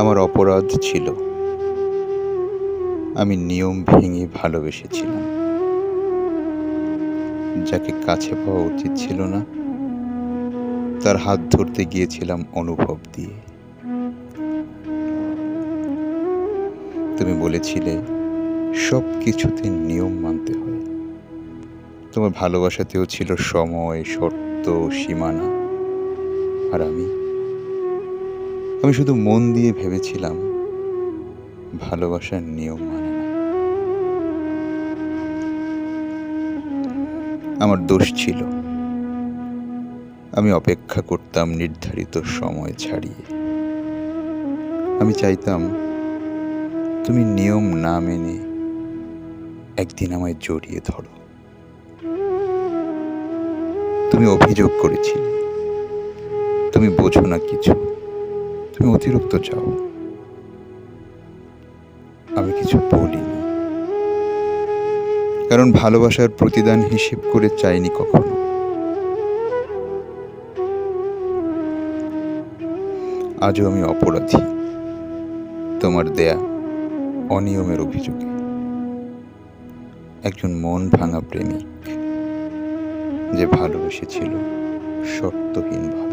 আমার অপরাধ ছিল। আমি নিয়ম ভেঙে ভালোবেসেছিলাম। যাকে কাছে পাওয়া উচিত ছিল না, তার হাত ধরতে গিয়েছিলাম অনুভব দিয়ে। তুমি বলেছিলে সব কিছুতে নিয়ম মানতে হয়। তোমার ভালোবাসাতেও ছিল সময়, শর্ত, সীমানা। আর আমি আমি শুধু মন দিয়ে ভেবেছিলাম, ভালোবাসার নিয়ম মানে না। আমার দোষ ছিল। আমি অপেক্ষা করতাম নির্ধারিত সময় ছাড়িয়ে। আমি চাইতাম, তুমি নিয়ম না মেনে একদিন আমায় জড়িয়ে ধরো। তুমি অভিযোগ করেছিলে। তুমি বোঝো না কিছু। তুমি অতিরিক্ত চাও। আমি কিছু বলিনি। কারণ ভালোবাসার প্রতিদান হিসেব করে চাইনি কখনো। আজও আমি অপরাধী। তোমার দেয়া অনিয়মের অভিযোগে। একজন মন ভাঙা প্রেমিক যে ভালোবেসেছিল শর্তহীনভাবে